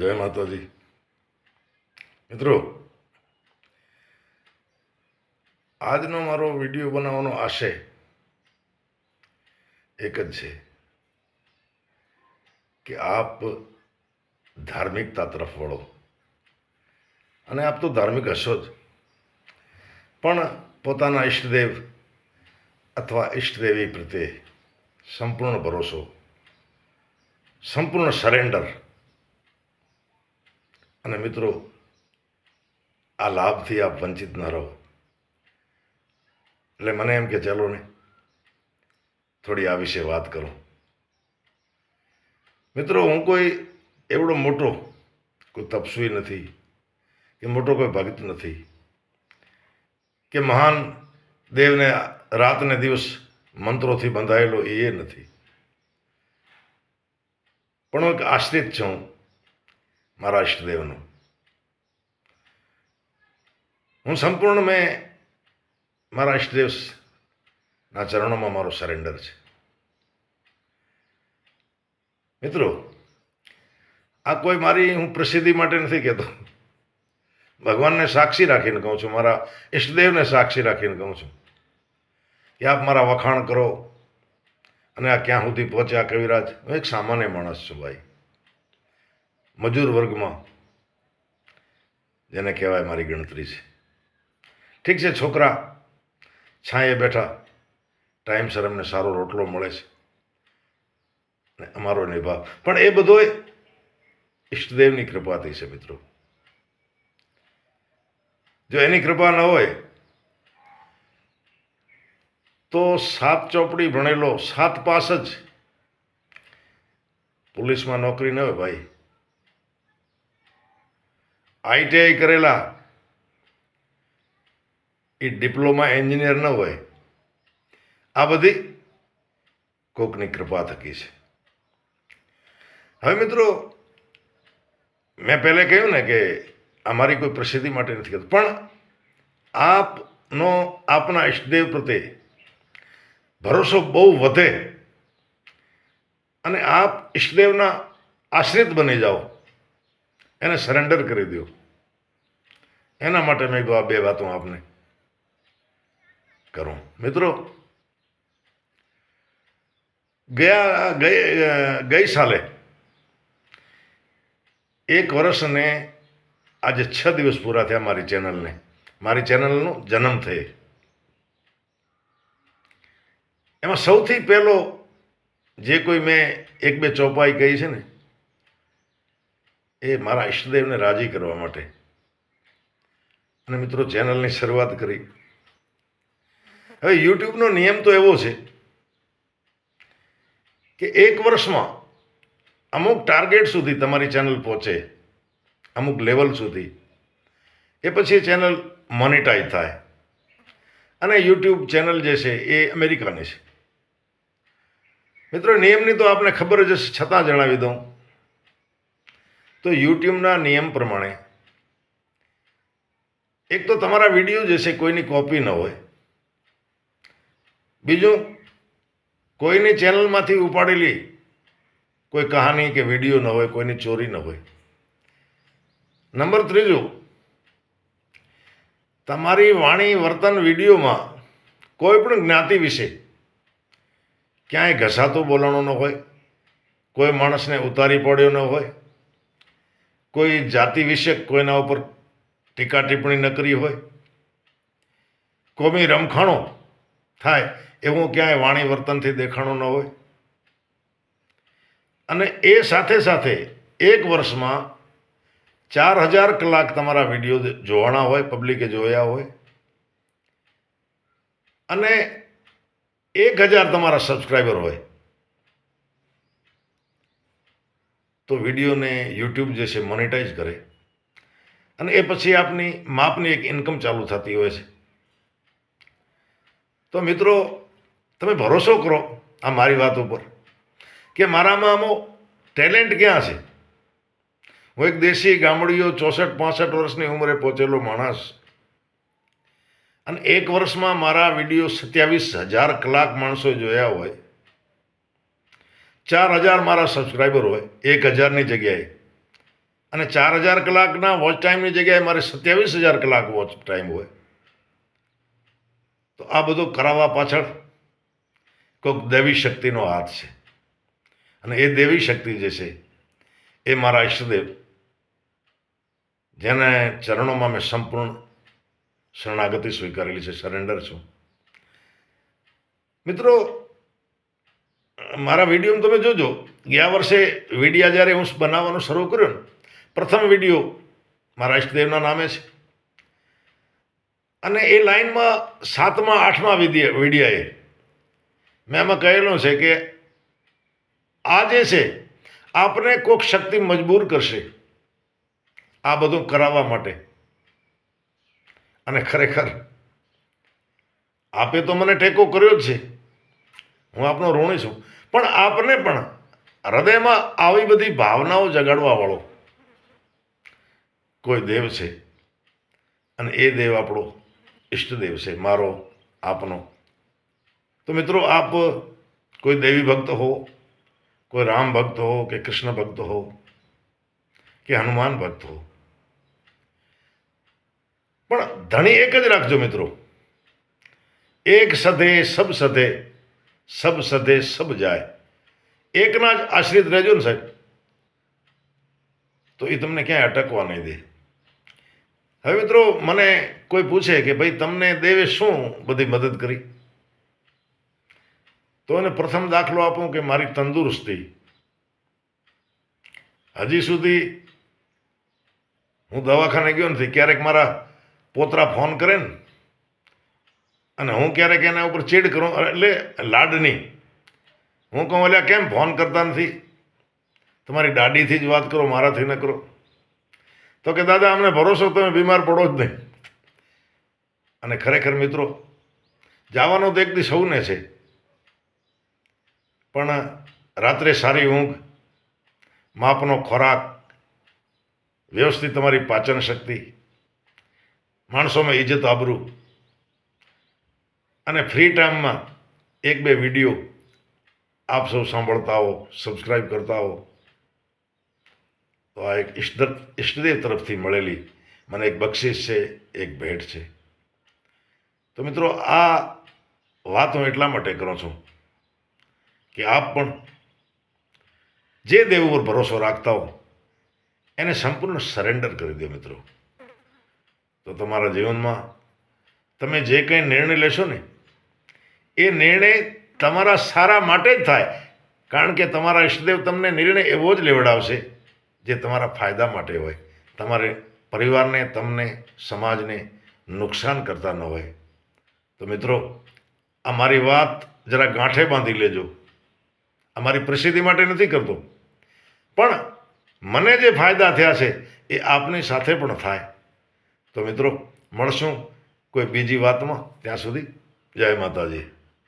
જય માતાજી મિત્રો આજનો મારો વીડિયો બનાવવાનો આશય એક જ છે કે આપ ધાર્મિકતા તરફ વળો. અને આપ તો ધાર્મિક હશો જ. પણ પોતાના ઈષ્ટદેવ અથવા ઈષ્ટદેવી પ્રત્યે સંપૂર્ણ ભરોસો, સંપૂર્ણ સરેન્ડર અને મિત્રો, આ લાભથી આપ વંચિત ન રહો. એટલે મને એમ કે ચાલો ને, થોડી આ વિશે વાત કરું. મિત્રો, હું કોઈ એવડો મોટો કોઈ તપસ્વી નથી, કે મોટો કોઈ ભક્ત નથી, કે મહાન દેવને રાતને દિવસ મંત્રોથી બંધાયેલો એ નથી. પણ હું એક આશ્રિત છું. મારા ઇષ્ટદેવનું હું સંપૂર્ણ મેં મારા ઇષ્ટદેવના ચરણોમાં મારો સરેન્ડર છે. મિત્રો, આ કોઈ મારી હું પ્રસિદ્ધિ માટે નથી કહેતો. ભગવાનને સાક્ષી રાખીને કહું છું, મારા ઈષ્ટદેવને સાક્ષી રાખીને કહું છું કે આપ મારા વખાણ કરો અને આ ક્યાં સુધી પહોંચ્યા કવિરાજ? હું એક સામાન્ય માણસ છું ભાઈ. મજૂર વર્ગમાં. જેને કહેવાય મારી ગણતરી છે. ઠીક છે, છોકરા, છાંયે બેઠા. ટાઈમસર અમને સારો રોટલો મળે છે. ને અમારો નિભાવ પણ એ બધોય ઈષ્ટદેવની કૃપાથી છે મિત્રો. જો એની કૃપા ન હોય, તો સાત ચોપડી ભણેલો સાત પાસ જ પોલીસમાં નોકરી ન હોય ભાઈ. આઈટીઆઈ કરેલા. એ ડિપ્લોમા એન્જિનિયર ન હોય. આ બધી કોકની કૃપા થકી છે. હવે મિત્રો, મેં પહેલે કહ્યું ને કે આ મારી કોઈ પ્રસિદ્ધિ માટે નથી કહેતો. પણ આપનો, આપના ઈષ્ટદેવ પ્રત્યે ભરોસો બહુ વધે અને આપ ઈષ્ટદેવના આશ્રિત બની જાઓ. એને સરેન્ડર કરી દો એના માટે મેં કહું આ બે વાતો આપને કરું. મિત્રો, ગયા, ગઈ સાલે એક વર્ષને આજે છ દિવસ પૂરા થયા મારી ચેનલને. મારી ચેનલનો જન્મ થઈ એમાં સૌથી પહેલો જે કોઈ મેં એક બે ચોપાઈ કહી છે ને એ મારા ઈષ્ટદેવને રાજી કરવા માટે. અને મિત્રો, ચેનલની શરૂઆત કરી. હવે યુટ્યુબનો નિયમ તો એવો છે કે એક વર્ષમાં અમુક ટાર્ગેટ સુધી તમારી ચેનલ પહોંચે, અમુક લેવલ સુધી. એ પછી ચેનલ મોનિટાઈઝ થાય. અને યુટ્યુબ ચેનલ જે છે એ અમેરિકાની છે. મિત્રો, નિયમની તો આપને ખબર જ છતાં જણાવી દઉં. તો યુટ્યુબના નિયમ પ્રમાણે એક તો તમારા વીડિયો જે છે કોઈની કોપી ન હોય. બીજું, કોઈની ચેનલમાંથી ઉપાડેલી કોઈ કહાની કે વીડિયો ન હોય, કોઈની ચોરી ન હોય. નંબર ત્રીજું, તમારી વાણી વર્તન વિડીયોમાં કોઈ પણ જ્ઞાતિ વિશે ક્યાંય ઘસાતું બોલાણું ન હોય, કોઈ માણસને ઉતારી પડ્યો ન હોય કોઈ જાતિ વિશે કોઈના ઉપર ટીકા ટિપ્પણી ન કરી હોય? કોમી રમખાણો થાય એવું ક્યાંય વાણી વર્તનથી દેખાણું ન હોય? અને એ સાથે સાથે એક વર્ષમાં ચાર હજાર કલાક તમારા વીડિયો જોવાના હોય, પબ્લિકે જોયા હોય. અને એક હજાર તમારા સબસ્ક્રાઈબર હોય. તો વિડીયોને યુટ્યુબ જે છે મોનિટાઈઝ કરે. અને એ પછી આપની માપની એક ઇન્કમ ચાલુ થતી હોય છે. તો મિત્રો, તમે ભરોસો કરો આ મારી વાત ઉપર કે મારામાં આમાં ટેલેન્ટ ક્યાં છે? હું એક દેશી ગામડીઓ ચોસઠ પાસઠ વર્ષની ઉંમરે પહોંચેલો માણસ. અને એક વર્ષમાં મારા વીડિયો સત્યાવીસ હજાર કલાક માણસો જોયા હોય. ચાર હજાર મારા સબસ્ક્રાઈબર હોય, એક હજારની જગ્યાએ. અને ચાર હજાર કલાકના વોચ ટાઈમની જગ્યાએ મારે સત્યાવીસ હજાર કલાક વોચ ટાઈમ હોય. તો આ બધું કરાવવા પાછળ કોઈક દેવી શક્તિનો હાથ છે. અને એ દેવી શક્તિ જે છે, એ મારા ઈષ્ટદેવ. જેને ચરણોમાં મેં સંપૂર્ણ શરણાગતિ સ્વીકારેલી છે સરેન્ડર છું. મિત્રો મારા વીડિયો તમે જોજો, ગયા વર્ષે વિડીયા જ્યારે હું બનાવવાનું શરૂ કર્યો ને, પ્રથમ વીડિયો મારા ઇષ્ટદેવના નામે છે. અને એ લાઈનમાં સાતમા, આઠમા વિડીયા વિડીયાએ મેં એમાં કહેલું છે કે આ જે છે, આપને કોઈક શક્તિ મજબૂર કરશે આ બધું કરાવવા માટે. અને ખરેખર આપે તો મને ટેકો કર્યો જ છે. હું આપનો ઋણી છું. પણ આપને પણ હૃદયમાં આવી બધી ભાવનાઓ જગાડવાવાળો કોઈ દેવ છે. અને એ દેવ આપણો ઈષ્ટદેવ છે, મારો, આપનો. તો મિત્રો આપ કોઈ દેવી ભક્ત હો, કોઈ રામ ભક્ત હો, કે કૃષ્ણ ભક્ત હો, કે હનુમાન ભક્ત હો. પણ ધણી એક જ રાખજો મિત્રો. એક સધે, સબ સધે સબ સદે સબ જાય. એકના જ આશ્રિત રહેજો ને સાહેબ. તો એ તમને ક્યાંય અટકવા નહીં દે. હવે મિત્રો મને કોઈ પૂછે કે ભાઈ તમને દેવે શું બધી મદદ કરી? તો એને પ્રથમ દાખલો આપું કે મારી તંદુરસ્તી. હજી સુધી હું દવાખાને ગયો નથી. ક્યારેક મારા પોતરા ફોન કરે ને અને હું ક્યારેક એના ઉપર ચીડ કરું, એટલે લાડની હું કહું એટલે કેમ ફોન કરતા નથી? તમારી દાડીથી જ વાત કરો, મારાથી ન કરો. તો કે, દાદા, અમને ભરોસો તમે બીમાર પડો જ નહીં. અને ખરેખર મિત્રો, જવાનું તો એક દી સૌને છે. પણ રાત્રે સારી ઊંઘ, માપનો ખોરાક, વ્યવસ્થિત તમારી પાચન શક્તિ, માણસોમાં ઇજ્જત આબરૂ અને ફ્રી ટાઈમમાં એક બે વીડિયો આપ સૌ સાંભળતા હો સબસ્ક્રાઈબ કરતા હો. તો આ એક ઈષ્ટ ઈષ્ટદેવ તરફથી મળેલી મને એક બક્ષિસ છે, એક ભેટ છે. તો મિત્રો, આ વાત હું એટલા માટે કરું છું કે આપ પણ જે દેવ ઉપર ભરોસો રાખતા હો, એને સંપૂર્ણ સરેન્ડર કરી દો મિત્રો. તો તમારા જીવનમાં તમે જે કંઈ નિર્ણય લેશો ને એ નિર્ણય તમારા સારા માટે જ થાય. કારણ કે તમારા ઈષ્ટદેવ તમને નિર્ણય એવો જ લેવડાવશે જે તમારા ફાયદા માટે હોય. તમારે પરિવારને, તમને, સમાજને નુકસાન કરતા ન હોય. તો મિત્રો, આ મારી વાત જરા ગાંઠે બાંધી લેજો. આ મારી પ્રસિદ્ધિ માટે નથી કરતો. પણ મને જે ફાયદા થયા છે એ આપની સાથે પણ થાય. તો મિત્રો, મળશું કોઈ બીજી વાતમાં. ત્યાં સુધી જય માતાજી.